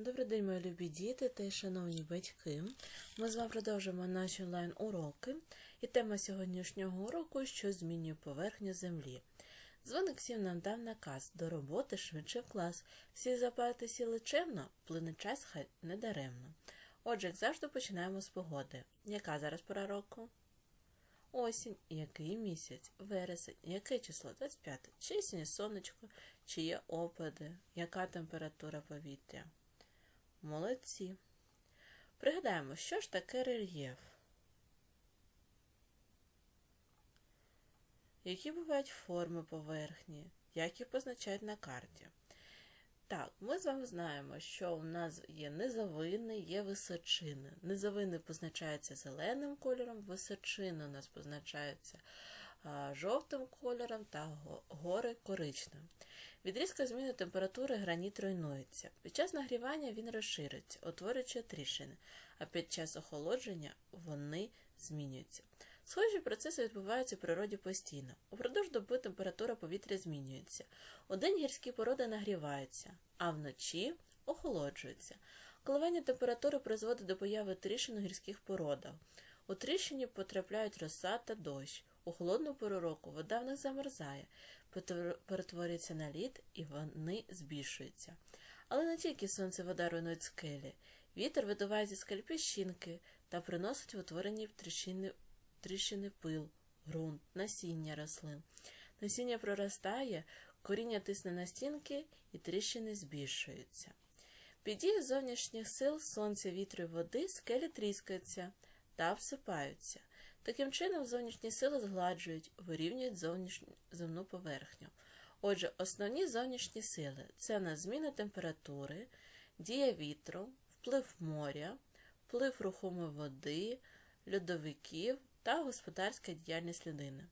Добрий день, мої любі діти та шановні батьки. Ми з вами продовжуємо наші онлайн-уроки. І тема сьогоднішнього уроку що змінює поверхню землі. Дзвоник всім нам дав наказ до роботи швидше в клас. Всі запати сіли чемно, плине час хай не даремно. Отже, як завжди починаємо з погоди. Яка зараз пора року? Осінь. Який місяць? Вересень. Яке число? 25. Чи сонечко, чи є опади? Яка температура повітря? Молодці. Пригадаємо, що ж таке рельєф? Які бувають форми поверхні? Як їх позначають на карті? Так, ми з вами знаємо, що у нас є низовини, є височини. Низовини позначаються зеленим кольором, височини у нас позначаються жовтим кольором та гори коричневим. Від різкої зміни температури граніт руйнується. Під час нагрівання він розшириться, утворюючи тріщини, а під час охолодження вони змінюються. Схожі процеси відбуваються в природі постійно. Упродовж доби температура повітря змінюється. Удень гірські породи нагріваються, а вночі охолоджуються. Коливання температури призводить до появи тріщин у гірських породах. У тріщині потрапляють роса та дощ. У холодну пору року вода в них замерзає, перетворюється на лід і вони збільшуються. Але не тільки сонце вода руйнують скелі. Вітер видуває зі скель піщинки та приносить в утворені тріщини, тріщини пил, ґрунт, насіння рослин. Насіння проростає, коріння тисне на стінки і тріщини збільшуються. Під дією зовнішніх сил сонця, вітру і води скелі тріскаються та всипаються. Таким чином, зовнішні сили згладжують, вирівнюють зовнішню земну поверхню. Отже, основні зовнішні сили це на зміна температури, дія вітру, вплив моря, вплив рухомої води, льодовиків та господарська діяльність людини.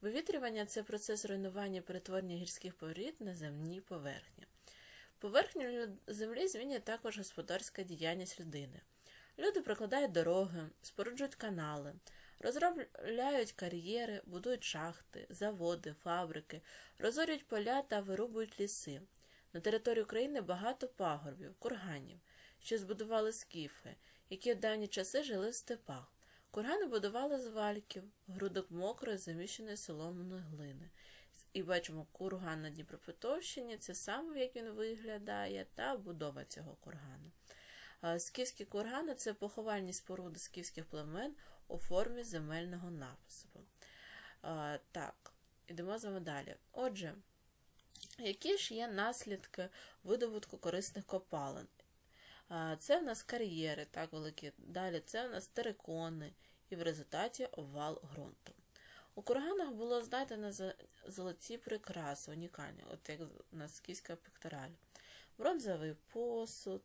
Вивітрювання це процес руйнування і перетворення гірських порід на земні поверхні. Поверхню землі змінює також господарська діяльність людини. Люди прокладають дороги, споруджують канали, розробляють кар'єри, будують шахти, заводи, фабрики, розорюють поля та вирубують ліси. На території України багато пагорбів, курганів, що збудували скіфи, які в давні часи жили в степах. Кургани будували з вальків, грудок мокрої, заміщеної соломної глини. І бачимо курган на Дніпропетровщині, це саме як він виглядає, та будова цього кургану. Скіфські кургани це поховальні споруди скіфських племен у формі земельного напису. Так, ідемо з вами далі. Отже, які ж є наслідки видобутку корисних копалин? Це в нас кар'єри, так великі. Далі це в нас терикони і в результаті обвал ґрунту. У курганах було знайдено золоті прикраси, унікальні, от як на скіфська пектораль. Бронзовий посуд,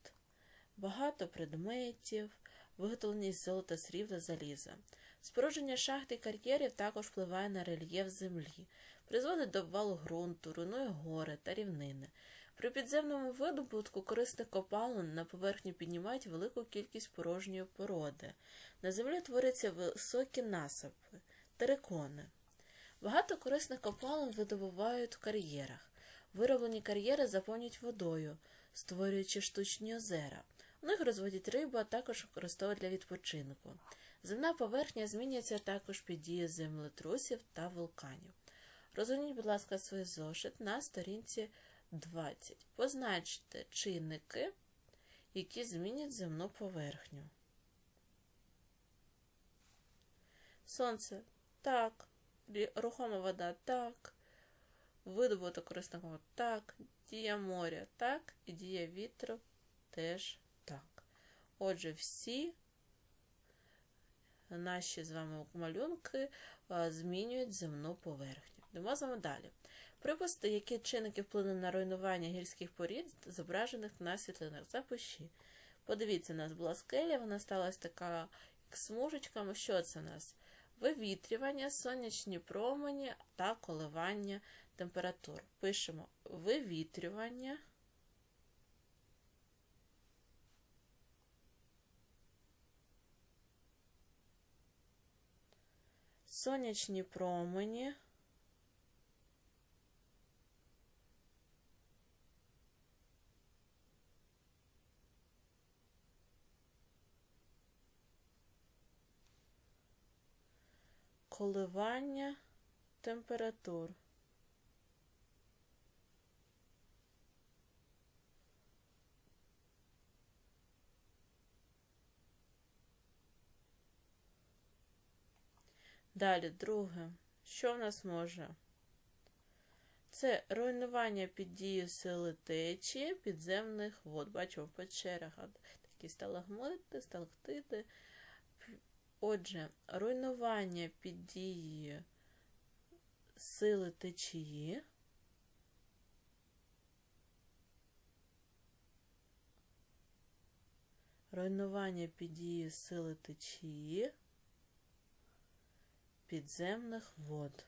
багато предметів, виготовлені з золота, срібла, заліза. Спорудження шахт і кар'єрів також впливає на рельєф землі, призводить до обвалу ґрунту, руйнує гори та рівнини. При підземному видобутку корисних копалин на поверхню піднімають велику кількість порожньої породи. На землі творяться високі насипи, терикони. Багато корисних копалин видобувають в кар'єрах. Вироблені кар'єри заповнюють водою, створюючи штучні озера. У них розводять рибу, а також використовують для відпочинку. Земна поверхня змінюється також під дією землетрусів та вулканів. Розгорніть, будь ласка, свій зошит на сторінці 20. Позначте чинники, які змінять земну поверхню. Сонце так. Рухома вода так. Видобуток корисного так. Дія моря так. І дія вітру теж. Отже, всі наші з вами малюнки змінюють земну поверхню. Йдемо з вами далі. Припусти, які чинники вплинули на руйнування гірських порід, зображених на світлинах. Запиші. Подивіться, у нас була скеля, вона стала ось така смужечками. Що це у нас? Вивітрювання, сонячні промені та коливання температур. Пишемо вивітрювання. сонячні промені. Коливання температур. Далі, друге, що в нас може? Це руйнування під дією сили течії підземних вод. Бачимо в печерах такі сталагмити, сталактити. Отже, руйнування під дією сили течії. Руйнування під дією сили течії підземних вод.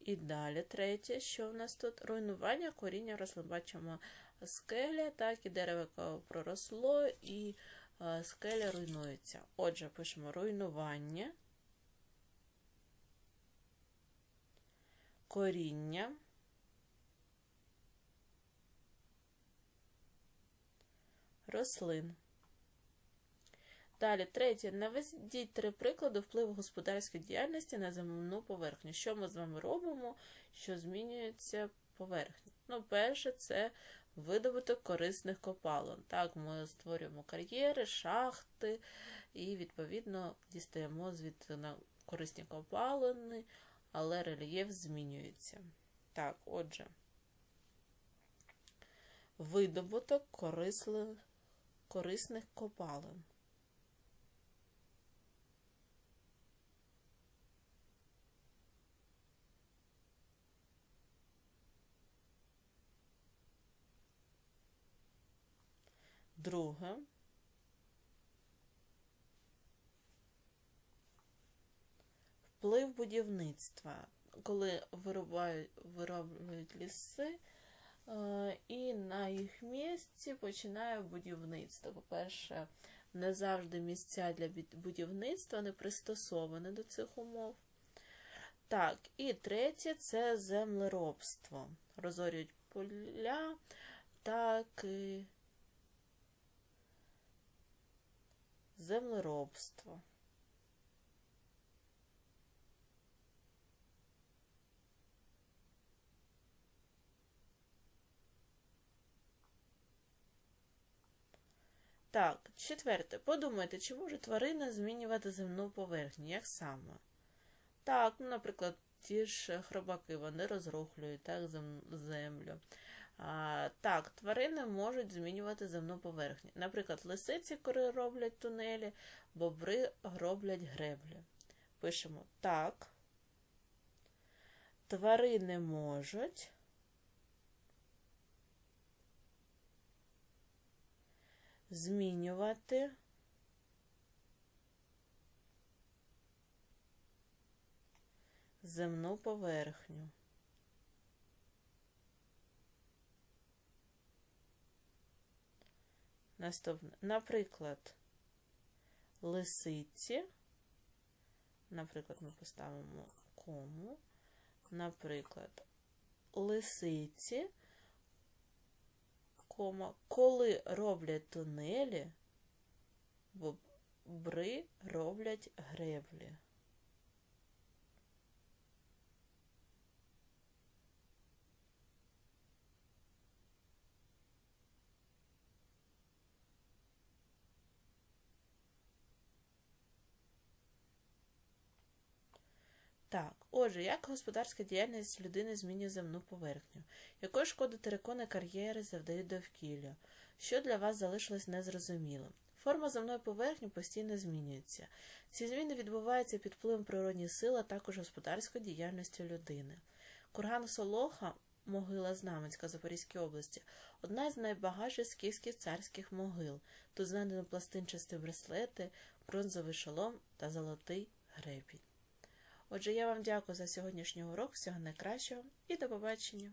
І далі третє, що в нас тут? Руйнування коріння рослин. Бачимо скеля, так, і дерево проросло, і е, скеля руйнується. Отже, пишемо руйнування, коріння, рослин. Далі, третє. Наведіть три приклади впливу господарської діяльності на земну поверхню. Що ми з вами робимо, що змінюється поверхня? Ну, перше, це видобуток корисних копалин. Так, ми створюємо кар'єри, шахти і, відповідно, дістаємо звідти на корисні копалини, але рельєф змінюється. Так, отже, видобуток корисних копалин. Друге. Вплив будівництва, коли виробляють, вироблюють ліси, е, і на їх місці починає будівництво. По-перше, не завжди місця для будівництва не пристосовані до цих умов. Так, і третє це землеробство. Розорюють поля, так і землеробство. Так, четверте. Подумайте, чи може тварина змінювати земну поверхню? Як саме? Так, ну, наприклад, ті ж хробаки, вони розрухлюють так, землю. А, Так, тварини можуть змінювати земну поверхню. Наприклад, лисиці, коли роблять тунелі, бобри роблять греблі. Пишемо так. Тварини можуть. Змінювати. Земну поверхню. Наприклад, лисиці, наприклад, ми поставимо кому, наприклад, лисиці, кома, коли роблять тунелі, бобри роблять греблі. Так, отже, як господарська діяльність людини змінює земну поверхню? Якої шкоди терикони кар'єри завдають довкілля? Що для вас залишилось незрозумілим? Форма земної поверхні постійно змінюється. Ці зміни відбуваються під впливом природньої сили, а також господарської діяльності людини. Курган Солоха, могила Знаменська Запорізькій області, одна з найбагатших скіфських царських могил. Тут знайдено пластинчасті браслети, бронзовий шолом та золотий гребінь. Отже, я вам дякую за сьогоднішній урок, всього найкращого і до побачення!